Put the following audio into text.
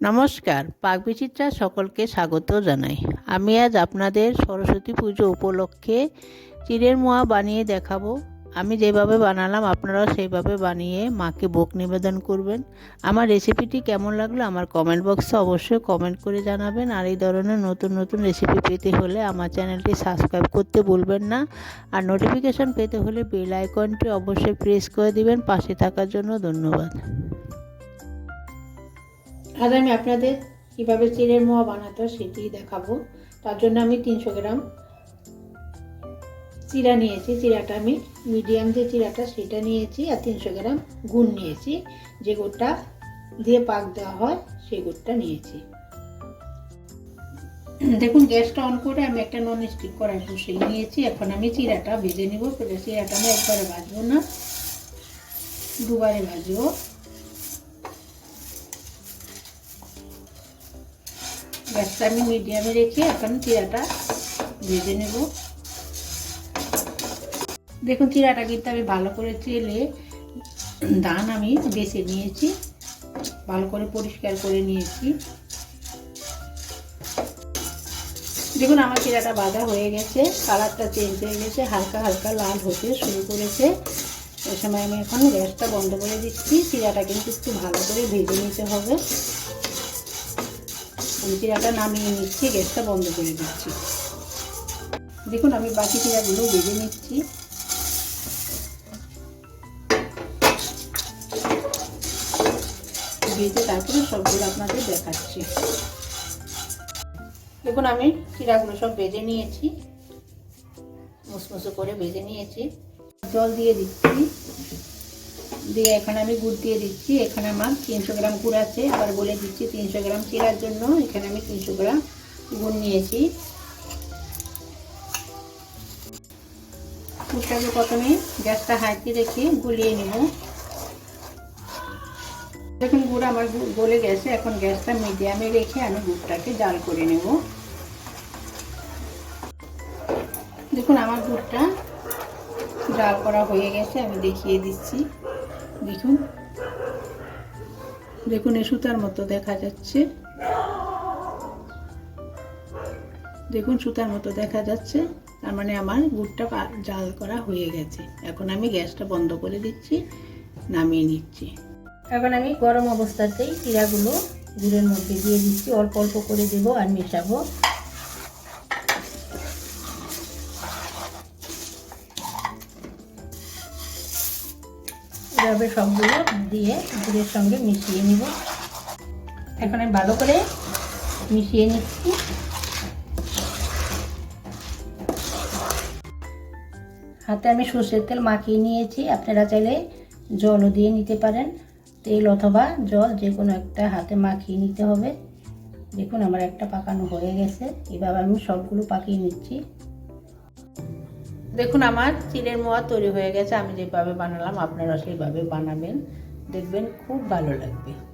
নমস্কার পাকবিচিত্রা সকলকে স্বাগত জানাই। আমি আজ আপনাদের সরস্বতী পুজো উপলক্ষে চিড়ের মোয়া বানিয়ে দেখাবো। আমি যেভাবে বানালাম, আপনারাও সেইভাবে বানিয়ে মাকে ভোগ নিবেদন করবেন। আমার রেসিপিটি কেমন লাগল আমার কমেন্ট বক্সে অবশ্যই কমেন্ট করে জানাবেন। আর এই ধরনের নতুন নতুন রেসিপি পেতে হলে আমার চ্যানেলটি সাবস্ক্রাইব করতে ভুলবেন না। আর নোটিফিকেশন পেতে হলে বেল আইকনটি অবশ্যই প্রেস করে দিবেন। পাশে থাকার জন্য ধন্যবাদ। আজ আমি আপনাদের কীভাবে চিড়ের মোয়া বানাতে সেটি দেখাবো। তার জন্য আমি তিনশো গ্রাম চিড়া নিয়েছি। চিড়াটা আমি মিডিয়াম যে চিড়াটা সেটা নিয়েছি আর তিনশো গ্রাম গুড় নিয়েছি। যে গুড়টা দিয়ে পাক দেওয়া হয় সেই গুড়টা নিয়েছি। দেখুন, গ্যাসটা অন করে আমি একটা নন স্টিক কড়াই বসিয়ে নিয়েছি। এখন আমি চিড়াটা ভেজে নিব। চিড়াটা আমি একবারে ভাজবো না, দুবারে ভাজবো। গ্যাসটা আমি মিডিয়ামে রেখে এখন চিরাটা ভেজে নেব। দেখুন চিরাটা কিন্তু আমি ভালো করে চেলে ধান আমি বেছে নিয়েছি, ভালো করে পরিষ্কার করে নিয়েছি। দেখুন, আমার চিরাটা বাঁধা হয়ে গেছে, কালারটা চেঞ্জ হয়ে গেছে, হালকা হালকা লাল হতে শুরু করেছে। ওই সময় আমি এখন গ্যাসটা বন্ধ করে দিচ্ছি চিরাটা কিন্তু একটু ভালো করে ভেজে নিতে হবে। আমি চিরাটা নামিয়ে নিচ্ছি, গ্যাসটা বন্ধ করে দিচ্ছি। দেখুন, আমি বাকি চিরাগুলো ভেজে নিচ্ছি। ভেজে তারপরে সবগুলো আপনাদের দেখাচ্ছি। দেখুন, আমি চিরাগুলো সব ভেজে নিয়েছি। মুসমুসো করে ভেজে নিয়েছি। জল দিয়ে দিচ্ছি। দিয়ে এখানে আমি গুড় দিয়ে দিচ্ছি। এখানে আমার তিনশো গ্রাম গুড় আছে। আবার বলে দিচ্ছি তিনশো গ্রাম চিরার জন্য এখানে আমি তিনশো গ্রাম গুড় নিয়েছি। গুড়টাকে প্রথমে গ্যাসটা হাইতে রেখে গুলিয়ে নেব। দেখুন গুড় আমার গলে গেছে, এখন গ্যাসটা মিডিয়ামে রেখে আমি গুড়টাকে জাল করে নেব। দেখুন, আমার গুড়টা জাল করা হয়ে গেছে, আমি দেখিয়ে দিচ্ছি। দেখুন। দেখুন এ সুতার মতো দেখা যাচ্ছে। দেখুন, সুতার মতো দেখা যাচ্ছে। তার মানে আমার গুড়টা জাল করা হয়ে গেছে। এখন আমি গ্যাসটা বন্ধ করে দিচ্ছি, নামিয়ে নিচ্ছি। এখন আমি গরম অবস্থাতেই চিরাগুলো গুড়ের মধ্যে দিয়ে দিচ্ছি। অল্প অল্প করে দেবো আর মেশাবো। এভাবে সবগুলো দিয়ে গুড়ের সঙ্গে মিশিয়ে নিব? এখন আমি ভালো করে মিশিয়ে নিচ্ছি। হাতে আমি সর্ষের তেল মাখিয়ে নিয়েছি। আপনারা চাইলে জলও দিয়ে নিতে পারেন। তেল অথবা জল যে কোনো একটা হাতে মাখিয়ে নিতে হবে। দেখুন, আমার একটা পাকানো হয়ে গেছে। এভাবে আমি সবগুলো পাকিয়ে নিচ্ছি। দেখুন, আমার চিলের মোয়া তৈরি হয়ে গেছে, আমি যেভাবে বানালাম, আপনারা সেইভাবে বানাবেন। দেখবেন খুব ভালো লাগবে।